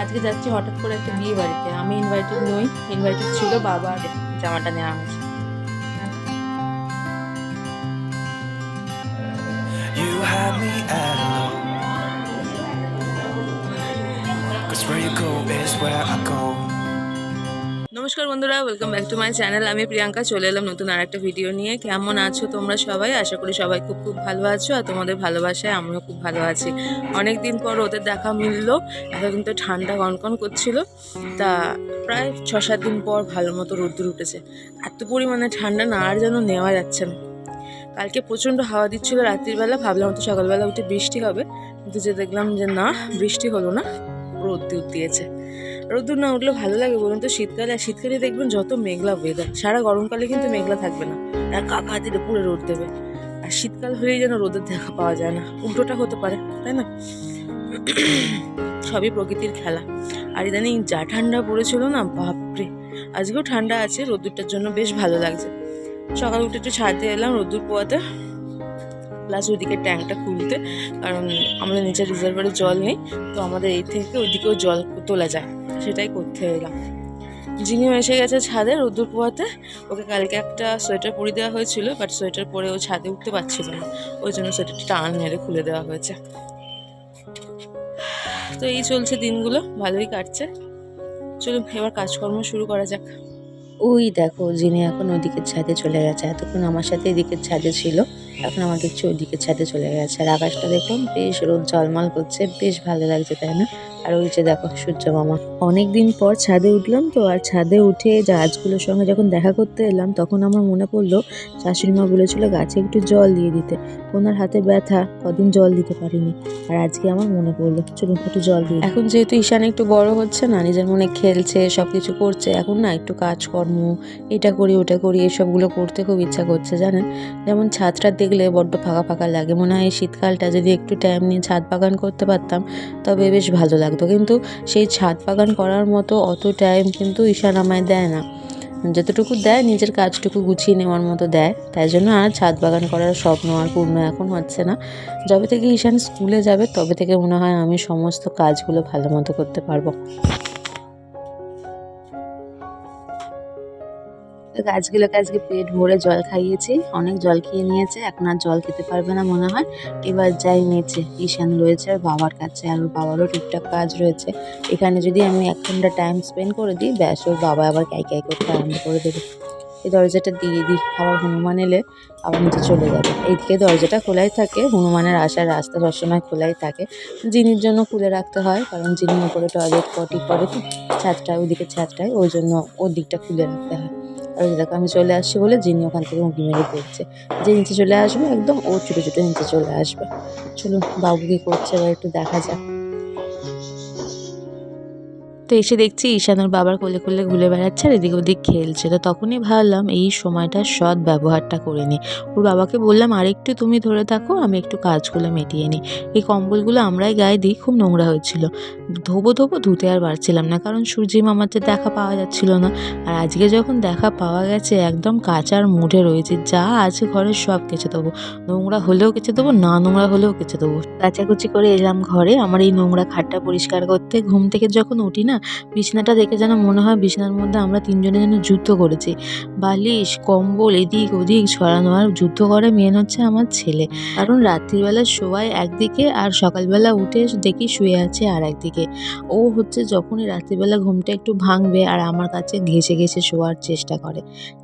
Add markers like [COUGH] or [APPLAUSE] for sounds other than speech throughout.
আজকে যাচ্ছি হঠাৎ করে একটা বিয়ে বাড়িতে আমি ইনভাইটেড নই ইনভাইটেড ছিল বাবা আর জামাটা নেওয়া হয়েছে You had me at hello. Cause where you go is where I go. নমস্কার বন্ধুরা welcome back to my channel আমি প্রিয়াঙ্কা, চলে এলাম নতুন আর একটা ভিডিও নিয়ে। কেমন আছো তোমরা সবাই? আশা করি সবাই খুব খুব ভালো আছো আর তোমাদের ভালোবাসায় আমিও খুব ভালো আছি। অনেক দিন পর ওদের দেখা মিললো এখন কিন্তু ঠান্ডা কনকন করছিল। তা প্রায় ছ সাত দিন পর ভালো মতো রোদ্দুর উঠেছে। এত পরিমাণে ঠান্ডা না আর যেন নেওয়া যাচ্ছে না। কালকে প্রচণ্ড হাওয়া দিচ্ছিল রাত্রিবেলা ভাবলাম তো সকালবেলা উঠে বৃষ্টি হবে। কিন্তু যে দেখলাম যে না, বৃষ্টি হলো না, রোদ্দুর দিয়েছে। রোদ্দুর না উঠলে ভালো লাগে বলুন তো? শীতকালে আর শীতকালে দেখবেন যত মেঘলা ওয়েদার সারা গরমকালে কিন্তু মেঘলা থাকবে না। আর কাকা দিলে পুরো রোদ দেবে। আর শীতকাল হলেই যেন রোদের দেখা পাওয়া যায় না। উল্টোটা হতে পারে, তাই না? সবই প্রকৃতির খেলা। আর ইদানিং যা ঠান্ডা পড়েছিল না, বাপরে! আজকেও ঠান্ডা আছে, রোদ্দুরটার জন্য বেশ ভালো লাগছে। সকাল উঠে একটু ছাদে এলাম রোদ্দুর পোয়াতে। প্লাস ওইদিকে ট্যাঙ্কটা খুলতে, কারণ আমাদের নিচে রিজার্ভারে জল নেই, তো আমাদের এই থেকে ওইদিকেও জল তোলা যায়। সেটাই করতে এলাম। জিনিও এসে গেছে ছাদে রোদ্দুর পোয়াতে ওকে কালকে একটা সোয়েটার পরিয়ে দেওয়া হয়েছিল বাট সোয়েটার পরে ও ছাদে উঠতে পারছিল না। ওই জন্য সোয়েটারটা টান মেরে খুলে দেওয়া হয়েছে। তো এই চলছে দিনগুলো, ভালোই কাটছে। চলুন, এবার কাজকর্ম শুরু করা যাক। ওই দেখো যিনি এখন ওদিকের ছাদে চলে গেছে। এতক্ষণ আমার সাথে এদিকের ছাদে ছিল, এখন আমার দেখছি ওইদিকের ছাদে চলে গেছে। আর আকাশটা দেখুন, বেশ রোদ ঝলমল করছে, বেশ ভালো লাগছে, তাই না? আর ওই যে দেখো, সূর্য মামা। অনেক দিন পর ছাদে উঠলাম তো, আর ছাদে উঠে গাছগুলোর সঙ্গে যখন দেখা করতে এলাম, তখন আমার মনে পড়ল, শাশুড়ি মা বলেছিল গাছে একটু জল দিয়ে দিতে। ওনার হাতে ব্যথা, কদিন জল দিতে পারিনি। আর আজকে আমার মনে পড়ল, চলুন একটু জল দিই। এখন যেহেতু ঈশান একটু বড় হচ্ছে না, নিজের মনে খেলছে সব কিছু করছে, এখন না একটু কাজকর্ম, এটা করি, ওটা করি, এসবগুলো করতে খুব ইচ্ছা করছে, জানেন? যেমন ছাদটা দেখলে বড্ড ফাঁকা ফাঁকা লাগে। মনে হয় শীতকালটা যদি একটু টাইম নিয়ে ছাদ বাগান করতে পারতাম, তবে বেশ ভালো লাগতো কিন্তু সেই ছাদ বাগান করার মতো অত টাইম কিন্তু ঈশান আমায় দেয় না। যতটুকু দেয়, নিজের কাজটুকু গুছিয়ে নেওয়ার মতো দেয়। তাই জন্য আর ছাদ বাগান করার স্বপ্ন আর পূর্ণ এখন হচ্ছে না। যবে থেকে ঈশান স্কুলে যাবে, তবে থেকে মনে হয় আমি সমস্ত কাজগুলো ভালো মতো করতে পারব। তো গাছগুলোকে আজকে পেট ভরে জল খাইয়েছি। অনেক জল খেয়ে নিয়েছে, এখন আর জল খেতে পারবে না মনে হয়। এবার যাই নিচে ঈশান রয়েছে আর বাবার কাছে আর বাবারও টুকটাক কাজ রয়েছে। এখানে যদি আমি এক ঘণ্টা টাইম স্পেন্ড করে দিই, ব্যাস ওর বাবা আবার ক্যাই ক্যাই করতে আরম্ভ করে দেবে। এই দরজাটা দিয়ে দিই, আবার হনুমান এলে আবার নিচে চলে যাবে। এইদিকে দরজাটা খোলাই থাকে, হনুমানের আসার রাস্তা সবসময় খোলাই থাকে। জিনির জন্য খুলে রাখতে হয়, কারণ যিনি উপরে টয়লেট পটি করে তো ছাদটা, ওইদিকে ছাদটায়, ওই জন্য ওর দিকটা খুলে রাখতে হয়। আর দেখো, আমি চলে আসছি বলে যিনি ওখান থেকে উঁকি মেরে দেখছে যে নিচে চলে আসবে, একদম ও ছোটো ছোটো নিচে চলে আসবে। চলুন, বাবু কি করছে? এবার একটু দেখা যাক। এসে দেখছি ঈশানুর বাবার কোলে কোলে ঘুরে বেড়াচ্ছে আর এদিক ওদিক খেলছে। তো তখনই ভাবলাম এই সময়টা সৎ ব্যবহারটা করে নিই। ওর বাবাকে বললাম, আরেকটু তুমি ধরে থাকো, আমি একটু কাজগুলো মেটিয়ে নিই। এই কম্বলগুলো আমরাই গায়ে দিই, খুব নোংরা হয়েছিল। ধোবো ধোবো ধুতে আর পারছিলাম না, কারণ সূর্যি মামাতে দেখা পাওয়া যাচ্ছিল না। আর আজকে যখন দেখা পাওয়া গেছে, একদম কাঁচার মুঠে রয়েছে, যা আছে ঘরের সব কেচে দেবো। নোংরা হলেও কেচে দেবো, না নোংরা হলেও কেচে দেবো। কাচাকুচি করে এলাম ঘরে, আমার এই নোংরা খাটটা পরিষ্কার করতে। ঘুম থেকে যখন উঠি না বিছানাটা দেখে যেন মনে হয় বিছানার মধ্যে আমরা তিনজনে যেন যুদ্ধ করেছি। বালিশ, কম্বল, এদিক ওদিক ছড়ানো আর যুদ্ধ করে মেন হচ্ছে আমার ছেলে। কারণ রাত্রিবেলা শোয়ায় একদিকে আর সকালবেলা উঠে দেখি শুয়ে আছে আর একদিকে। ও হচ্ছে যখনই রাত্রিবেলা ঘুমটা একটু ভাঙবে আর আমার কাছে ঘেসে ঘেসে শোয়ার চেষ্টা করে।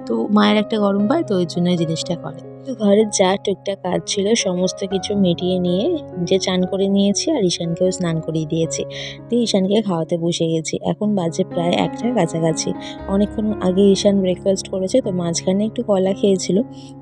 তো মায়ের একটা গরম পায়, তো ওই জন্য জিনিসটা করে। তো ঘরের যা টুকটাক কাজ ছিল, সমস্ত কিছু মিটিয়ে নিয়ে যে চান করে নিয়েছি আর ঈশানকেও স্নান করিয়ে দিয়েছি। দিয়ে ঈশানকে খাওয়াতে বসে গেছি। এখন বাজে প্রায় একটা কাছাকাছি। অনেকক্ষণ আগে ঈশান ব্রেকফাস্ট করেছে, তো মাঝখানে একটু কলা খেয়েছিল,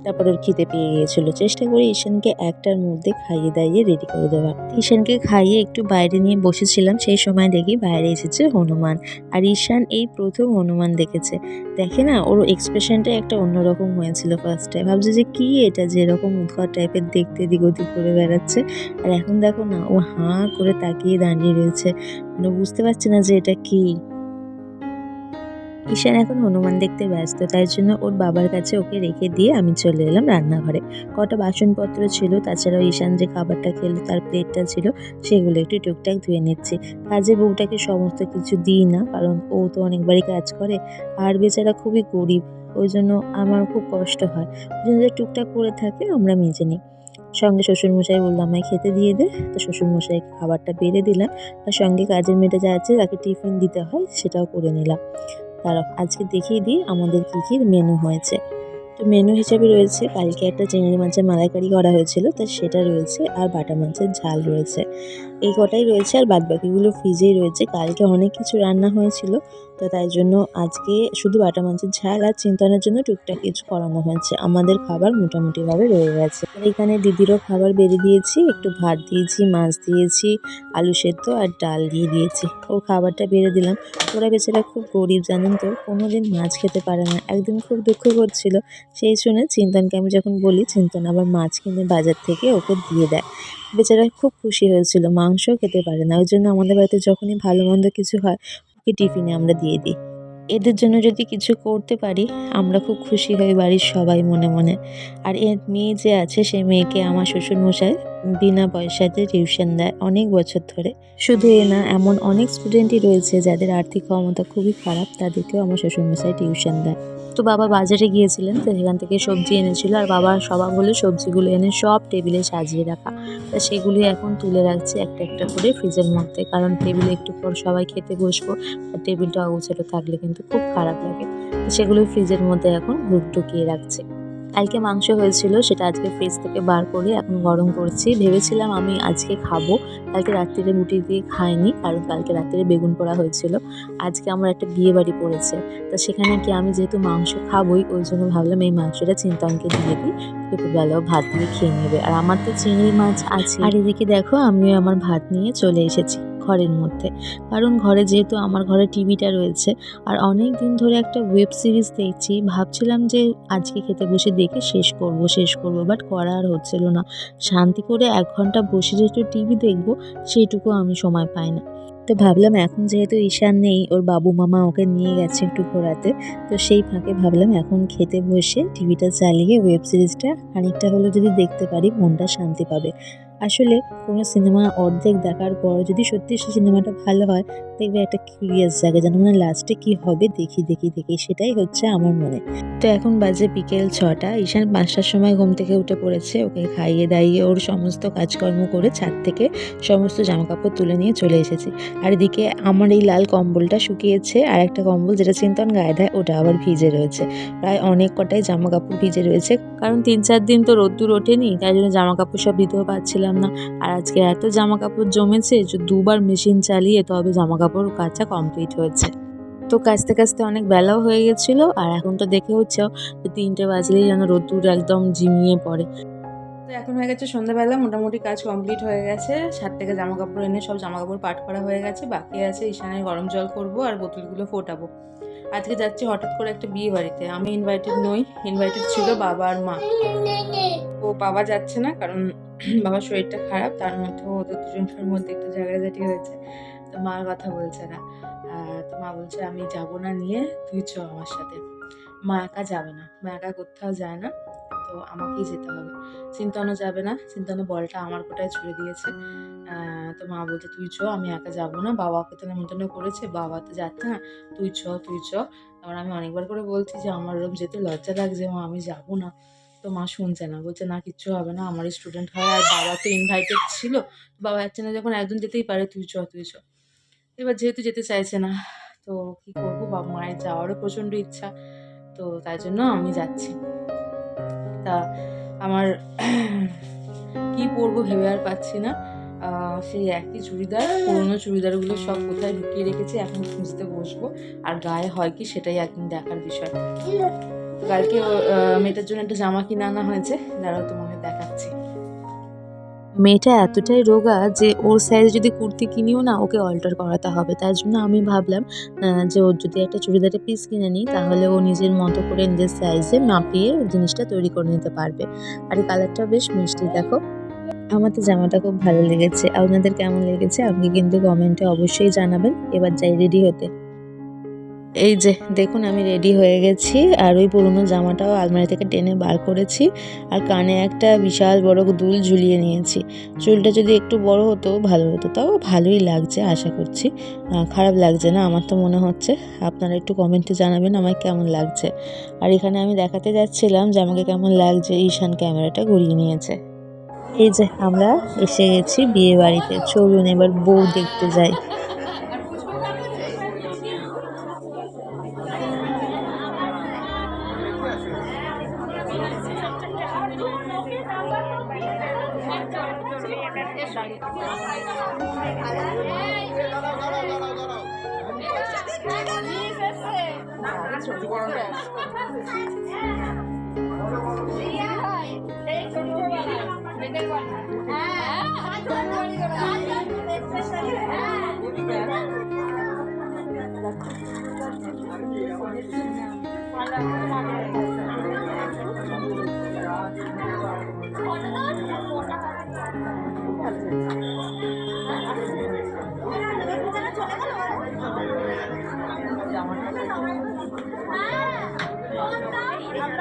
তারপর ওর খিদে পেয়ে গিয়েছিল। চেষ্টা করি ঈশানকে একটার মধ্যে খাইয়ে দাইয়ে রেডি করে দেওয়ার ঈশানকে খাইয়ে একটু বাইরে নিয়ে বসেছিলাম, সেই সময় দেখি বাইরে এসেছে হনুমান। আর ঈশান এই প্রথম হনুমান দেখেছে। দেখে না, ওর এক্সপ্রেশনটা একটা অন্যরকম হয়েছিল ফার্স্টে ভাবছে যে কি এটা যেরকম উৎকট টাইপের দেখতে এদিক ওদিক করে বেড়াচ্ছে। আর এখন দেখো না, ও হাঁ করে তাকিয়ে দাঁড়িয়ে রয়েছে। মানে বুঝতে পারছি না যে এটা কি। ঈশান এখন হনুমান দেখতে ব্যস্ত, তাই জন্য ওর বাবার কাছে ওকে রেখে দিয়ে আমি চলে এলাম রান্নাঘরে। কটা বাসনপত্র ছিল, তাছাড়াও ঈশান যে খাবারটা খেলো, তার প্লেটটা ছিল, সেগুলো একটু টুকটাক ধুয়ে নিচ্ছি। কাজে বউটাকে সমস্ত কিছু দিই না, কারণ ও তো অনেকবারই কাজ করে। আর বেচারা খুবই গরিব। ওই জন্য আমার খুব কষ্ট হয়। ওই জন্য যে টুকটাক করে থাকে, আমরা মেজে নিই। সঙ্গে শ্বশুরমশাই বললাম আমায় খেতে দিয়ে দে। তো শ্বশুরমশাই খাবারটা বেড়ে দিলাম। আর সঙ্গে কাজের মেয়েটা যা আছে, তাকে টিফিন দিতে হয়, সেটাও করে নিলাম। তারা আজকে দেখিয়ে দিই আমাদের কী কী মেনু হয়েছে। তো মেনু হিসাবে রয়েছে, কালকে একটা চিংড়ি মাছের মালাইকারি করা হয়েছিল, তো সেটা রয়েছে, আর বাটা মাছের ঝাল রয়েছে। এই কটাই রয়েছে আর বাদ বাকিগুলো ফ্রিজেই রয়েছে। কালকে অনেক কিছু রান্না হয়েছিল, তো তাই জন্য আজকে শুধু বাটা মাছের ঝাল আর চিন্তনের জন্য টুকটাক কিছু করানো হয়েছে। আমাদের খাবার মোটামুটিভাবে রয়ে গেছে। এখানে দিদিরও খাবার বেড়ে দিয়েছি, একটু ভাত দিয়েছি, মাছ দিয়েছি, আলু সেদ্ধ আর ডাল দিয়ে দিয়েছি। ওর খাবারটা বেড়ে দিলাম। ওরা বেচারা খুব গরিব, জানেন তো কোনো দিন মাছ খেতে পারে না। একদিন খুব দুঃখ করছিল, সেই শুনে চিন্তনকে আমি যখন বলি, চিন্তন আবার মাছ কিনে বাজার থেকে ওকে দিয়ে দেয়। বেচারা খুব খুশি হয়েছিল মাংস খেতে পারে না। ওই জন্য আমাদের বাড়িতে যখনই ভালো মন্দ কিছু হয়, ওকে টিফিনে আমরা দিয়ে দিই। এদের জন্য যদি কিছু করতে পারি, আমরা খুব খুশি হই বাড়ির সবাই মনে মনে। আর এর মেয়ে যে আছে সেই মেয়েকে আমার শ্বশুরমশাই বিনা পয়সাতে টিউশন দেয় অনেক বছর ধরে। শুধু এ না, এমন অনেক স্টুডেন্টই রয়েছে যাদের আর্থিক ক্ষমতা খুবই খারাপ, তাদেরকেও আমার শ্বশুরমশাই টিউশন দেয়। তো বাবা বাজারে গিয়েছিলেন, তো সেখান থেকে সবজি এনেছিল, আর বাবার স্বভাব হলো সবজিগুলো এনে সব টেবিলে সাজিয়ে রাখা। তা সেগুলি এখন তুলে রাখছি একটা একটা করে ফ্রিজের মধ্যে, কারণ টেবিলে একটু পর সবাই খেতে বসবো, আর টেবিলটা অগোছালো থাকলে কিন্তু খুব খারাপ লাগে। সেগুলো ফ্রিজের মধ্যে এখন ঢুক ঢুকিয়ে রাখছি। কালকে মাংস হয়েছিল, সেটা আজকে ফ্রিজ থেকে বার করে এখন গরম করছি। ভেবেছিলাম আমি আজকে খাব। কালকে রাত্রিরে রুটি দিয়ে খাইনি, কারণ কালকে রাত্রিরে বেগুন পোড়া হয়েছিল। আজকে আমার একটা বিয়ে বাড়ি পড়েছে। তা সেখানে কি আমি যেহেতু মাংস খাবোই, ওই জন্য ভাবলাম এই মাংসটা চিন্তনকে দিয়ে দিই। দুপুরবেলাও ভাত দিয়ে খেয়ে নেবে। আর আমার তো চিংড়ি মাছ আছে। আর এদিকে দেখো, আমিও আমার ভাত নিয়ে চলে এসেছি। ঘরের মধ্যে। কারণ ঘরে যেহেতু আমার ঘরে টিভিটা রয়েছে, আর অনেক দিন ধরে একটা ওয়েব সিরিজ দেখছি, ভাবছিলাম যে আজকে খেতে বসে দেখে শেষ করব শেষ করব বাট করা আর হচ্ছিল না। শান্তি করে এক ঘণ্টা বসে যে একটু টিভি দেখব, সেইটুকু আমি সময় পাই না। তো ভাবলাম এখন যেহেতু ঈশান নেই, ওর বাবু মামা ওকে নিয়ে গেছে একটু ঘোরাতে, তো সেই ফাঁকে ভাবলাম এখন খেতে বসে টিভিটা চালিয়ে ওয়েব সিরিজটা খানিকটা হলেও যদি দেখতে পারি, মনটা শান্তি পাবে। আসলে কোনো সিনেমা অর্ধেক দেখার পর যদি সত্যি সে সিনেমাটা ভালো হয়, দেখবে একটা কিউরিয়াস জায়গা যেন মানে লাস্টে কি হবে, দেখি দেখি দেখি, সেটাই হচ্ছে আমার মনে। তো এখন বাজে বিকেল ছটা, ঈশান পাঁচটার সময় ঘুম থেকে উঠে পড়েছে, ওকে খাইয়ে দাইয়ে ওর সমস্ত কাজকর্ম করে ছাদ থেকে সমস্ত জামাকাপড় তুলে নিয়ে চলে এসেছি। আর এদিকে আমার এই লাল কম্বলটা শুকিয়েছে, আর একটা কম্বল যেটা চিন্তন গায়ে দেয়, ওটা আবার ভিজে রয়েছে। প্রায় অনেক কটাই জামা কাপড় ভিজে রয়েছে, কারণ তিন চার দিন তো রোদ্দুর ওঠেনি, তাই জন্য জামা কাপড় সব দিতেও পারছিলাম না। আর আজকে এত জামা কাপড় জমেছে যে দুবার মেশিন চালিয়ে তবে জামা কাপড় কাচা কমপ্লিট হয়েছে। তো কাচতে কাচতে অনেক বেলাও হয়ে গেছিল আর এখন তো দেখে হচ্ছে তিনটে বাজলেই যেন রোদ্দুর একদম ঝিমিয়ে পড়ে। তো এখন হয়ে গেছে সন্ধ্যাবেলা, মোটামুটি কাজ কমপ্লিট হয়ে গেছে। সাত থেকে জামা কাপড় এনে সব জামা কাপড় পাট করা হয়ে গেছে। বাকি আছে ঈশানের গরম জল করব আর বোতলগুলো ফোটাবো। আজকে যাচ্ছি হঠাৎ করে একটা বিয়ে বাড়িতে। আমি ইনভাইটেড নই ইনভাইটেড ছিল বাবা আর মা। ও বাবা যাচ্ছে না কারণ [CLEARS THROAT] বাবার শরীরটা খারাপ, তার মধ্যে ওদের দুজনের মধ্যে একটু ঝাগড়াঝাটি হয়েছে। তো মার কথা বলছে না। তো মা বলছে, আমি যাব না নিয়ে, তুই চ আমার সাথে। মা একা যাবে না, মা একা কোথাও যায় না। তো আমাকেই যেতে হবে। চিন্তানো যাবে না। চিন্তানো বলটা আমার কোটায় ছুড়ে দিয়েছে। তো মা বলছে, তুই চ, আমি একা যাব না। বাবাকে তো নেমন্তন্ন করেছে। বাবা তো যাচ্ছে না। তুই চ তুই চ। তারপর আমি অনেকবার করে বলছি যে, আমার ওরকম যেতে লজ্জা লাগছে মা, আমি যাব না। তো মা শুনছে না। বলছে, না, কিচ্ছু হবে না। আমার স্টুডেন্ট হয় আর বাবা তো ইনভাইটেড ছিল। বাবা যাচ্ছে না যখন একজন যেতেই পারে। তুই চ তুই চ। এবার যেহেতু যেতে চাইছে না, তো কি করব? বাবা মায়ের যাওয়ারও প্রচণ্ড ইচ্ছা। তো তাই জন্য আমি যাচ্ছি। তা আমার কি পরবো ভেবে আর পাচ্ছি না। সেই একই চুড়িদার, পুরোনো চুড়িদারগুলো সব কোথায় ঢুকিয়ে রেখেছি এখন খুঁজতে বসবো। আর গায়ে হয় কি সেটাই একদিন দেখার বিষয়। কালকে মেয়েটার জন্য একটা জামা কিনে আনা হয়েছে, দাঁড়াও তোমাকে দেখাচ্ছি। মেয়েটা এতটাই রোগা যে ওর সাইজ যদি কুর্তি কিনিও না, ওকে অল্টার করাতে হবে। তার জন্য আমি ভাবলাম যে ওর যদি একটা চুড়িদারের পিস কিনে নিই, তাহলে ও নিজের মতো করে নিজের সাইজে মাপিয়ে জিনিসটা তৈরি করে নিতে পারবে। আর এই কালারটা বেশ মিষ্টি, দেখো। আমার তো জামাটা খুব ভালো লেগেছে। আপনাদের কেমন লেগেছে? আপনি কিন্তু কমেন্টে অবশ্যই জানাবেন। এবার যাই রেডি হতে। এই যে, দেখুন আমি রেডি হয়ে গেছি আর ওই পুরনো জামাটাও আলমারি থেকে টেনে বার করেছি আর কানে একটা বিশাল বড় দুল ঝুলিয়ে নিয়েছি। চুলটা যদি একটু বড় হতো, ভালো হতো, তাও ভালোই লাগছে আশা করছি। খারাপ লাগছে না, আমার তো মনে হচ্ছে। আপনারা একটু কমেন্টে জানাবেন আমায় কেমন লাগছে। আর এখানে আমি দেখাতে যাচ্ছিলাম যে আমাকে কেমন লাগছে, ঈশান ক্যামেরাটা ঘুরিয়ে নিয়েছে। এই যে, আমরা এসে গেছি বিয়ে বাড়িতে। চলুন এবার বউ দেখতে যাই। warm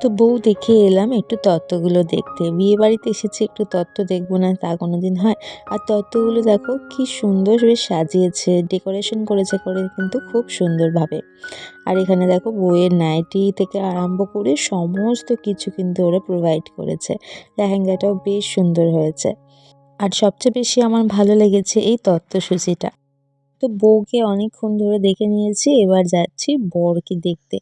তো বউ দেখে এলাম, একটু তত্ত্বগুলো দেখতে। বিয়ে বাড়িতে এসেছি, একটু তত্ত্ব দেখব না, তা কোনো দিন হয়। আর তত্ত্বগুলো দেখো, কি সুন্দর বেশ সাজিয়েছে, ডেকোরেশন করেছে করে কিন্তু খুব সুন্দরভাবে। আর এখানে দেখো বইয়ের নাইটি থেকে আরম্ভ করে সমস্ত কিছু কিন্তু ওরা প্রোভাইড করেছে। লেহেঙ্গাটাও বেশ সুন্দর হয়েছে। আর সবচেয়ে বেশি আমার ভালো লেগেছে এই তত্ত্বসূচিটা। তো বউকে অনেকক্ষণ ধরে দেখে নিয়েছি, এবার যাচ্ছি বরকে দেখতে।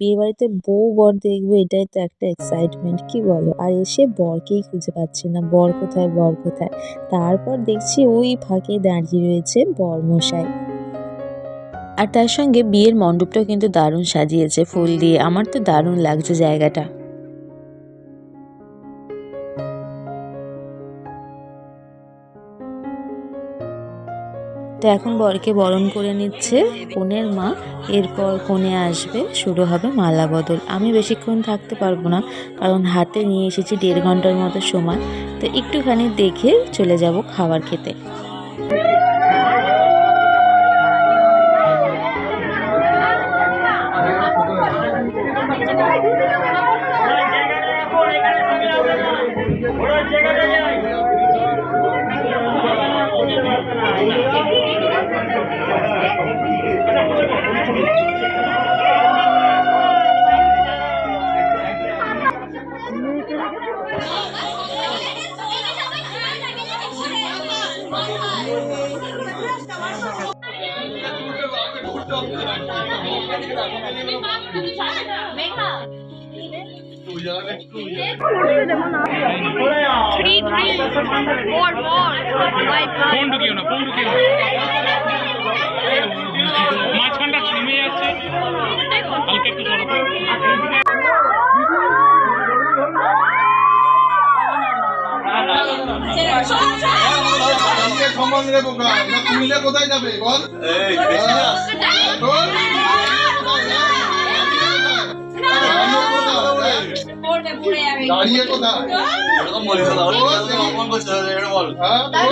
বিয়ে বাড়িতে বউ বর দেখব, এটাই তো একটা এক্সাইটমেন্ট কি বলো? আর এসে বরকেই খুঁজে পাচ্ছি না, বর কোথায় বর কোথায়? তারপর দেখছি ওই ফাঁকে দাঁড়িয়ে রয়েছে বরমশাই। আর তার সঙ্গে বিয়ের মণ্ডপটাও কিন্তু দারুণ সাজিয়েছে, ফুল দিয়ে। আমার তো দারুণ লাগছে জায়গাটা। তো এখন বরকে বরণ করে নিচ্ছে কনের মা। এরপর কনে আসবে, শুরু হবে মালা বদল। আমি বেশিক্ষণ থাকতে পারব না, কারণ হাতে নিয়ে এসেছি দেড় ঘণ্টার মতো সময়। তো একটুখানি দেখে চলে যাব খাবার খেতে। ফোন ঢুকিও না ফোন ঢুকিও না। মাঝখানটা থেমে যাচ্ছে। হালকা একটু জড়ো সম্মান দেবো কোথায়? যাবে? বল। দাঁড়িয়ে কোথায় হ্যাঁ বল।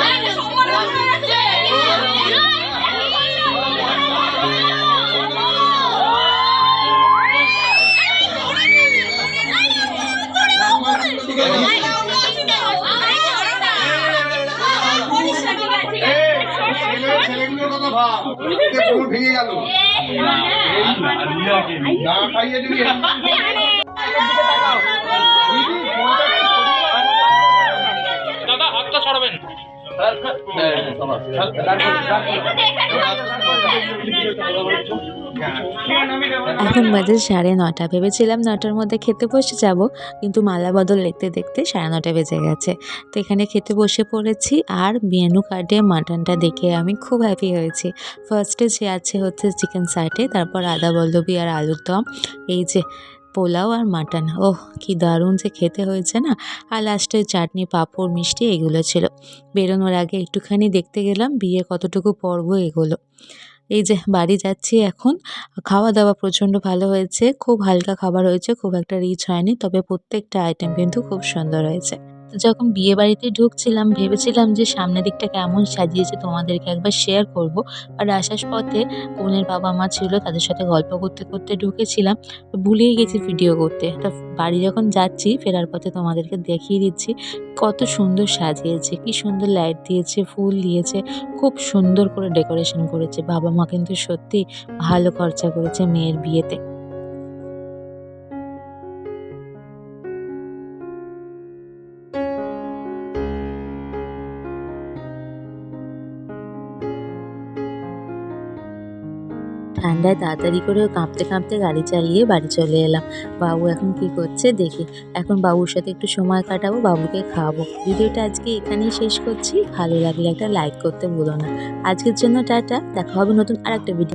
ঠিক আছে ছেলে ছেলেগুলোর কথা ভাব ভেঙে গেল না খাইয়ে দিবি দাদা হাতটা সরাবেন। এখন বাজে সাড়ে নটা ভেবেছিলাম নটার মধ্যে খেতে বসে যাব কিন্তু মালা বদল দেখতে দেখতে সাড়ে নটা বেজে গেছে। তো এখানে খেতে বসে পড়েছি আর মেনু কার্ডে মাটনটা দেখে আমি খুব হ্যাপি হয়েছি। ফার্স্টে যে আছে হচ্ছে চিকেন সাইটে তারপর আদা বল্লবি আর আলুর দম। এই যে পোলাও আর মাটন। ওহ, কি দারুণ যে খেতে হয়েছে না? আর লাস্টে চাটনি, পাঁপড়, মিষ্টি এগুলো ছিল। বেরোনোর আগে একটুখানি দেখতে গেলাম, বিয়ে কতটুকু পর্ব এগুলো। এই যে, বাড়ি যাচ্ছি এখন। খাওয়া দাওয়া প্রচণ্ড ভালো হয়েছে। খুব হালকা খাবার হয়েছে, খুব একটা রিচ হয়নি, তবে প্রত্যেকটা আইটেম কিন্তু খুব সুন্দর হয়েছে। যখন বিয়ে বাড়িতে ঢুকছিলাম, ভেবেছিলাম যে সামনের দিকটা কেমন সাজিয়েছে তোমাদেরকে একবার শেয়ার করব। আর আসার পথে কনের বাবা মা ছিল, তাদের সাথে গল্প করতে করতে ঢুকেছিলাম। ভুলেই গেছি ভিডিও করতে। তো বাড়ি যখন যাচ্ছি, ফেরার পথে তোমাদেরকে দেখিয়ে দিচ্ছি, কত সুন্দর সাজিয়েছে, কি সুন্দর লাইট দিয়েছে, ফুল দিয়েছে, খুব সুন্দর করে ডেকোরেশন করেছে। বাবা মা কিন্তু সত্যি ভালো খরচা করেছে মেয়ের বিয়েতে। ঠান্ডায় তাড়াতাড়ি করে কাঁপতে কাঁপতে গাড়ি চালিয়ে বাড়ি চলে এলাম। বাবু এখন কি করছে দেখি। এখন বাবুর সাথে একটু সময় কাটাবো, বাবুকে খাওয়াবো। ভিডিওটা আজকে এখানেই শেষ করছি। ভালো লাগলে একটা লাইক করতে ভুলো না। আজকের জন্য টাটা। দেখা হবে নতুন আর একটা ভিডিও